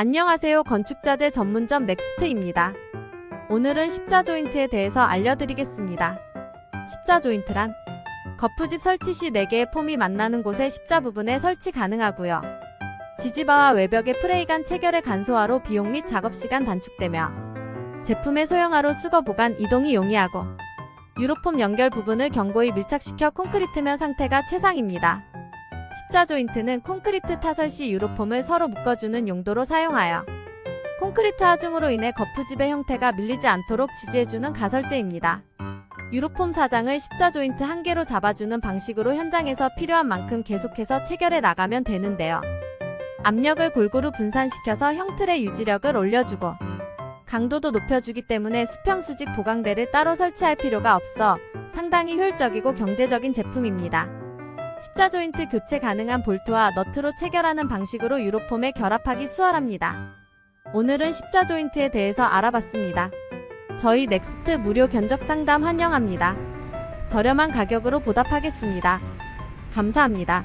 안녕하세요. 건축자재 전문점 넥스트입니다. 오늘은 십자 조인트에 대해서 알려드리겠습니다. 십자 조인트란 거푸집 설치 시 4개의 폼이 만나는 곳에 십자 부분에 설치 가능하고요. 지지바와 외벽의 프레이 간 체결의 간소화로 비용 및 작업 시간 단축되며 제품의 소형화로 수거 보관 이동이 용이하고 유로폼 연결 부분을 견고히 밀착시켜 콘크리트면 상태가 최상입니다. 십자 조인트는 콘크리트 타설 시 유로폼을 서로 묶어주는 용도로 사용하여 콘크리트 하중으로 인해 거푸집의 형태가 밀리지 않도록 지지해주는 가설재입니다. 유로폼 사장을 십자 조인트 한 개로 잡아주는 방식으로 현장에서 필요한 만큼 계속해서 체결해 나가면 되는데요. 압력을 골고루 분산시켜서 형틀의 유지력을 올려주고 강도도 높여주기 때문에 수평 수직 보강대를 따로 설치할 필요가 없어 상당히 효율적이고 경제적인 제품입니다. 십자 조인트 교체 가능한 볼트와 너트로 체결하는 방식으로 유로폼에 결합하기 수월합니다. 오늘은 십자 조인트에 대해서 알아봤습니다. 저희 넥스트 무료 견적 상담 환영합니다. 저렴한 가격으로 보답하겠습니다. 감사합니다.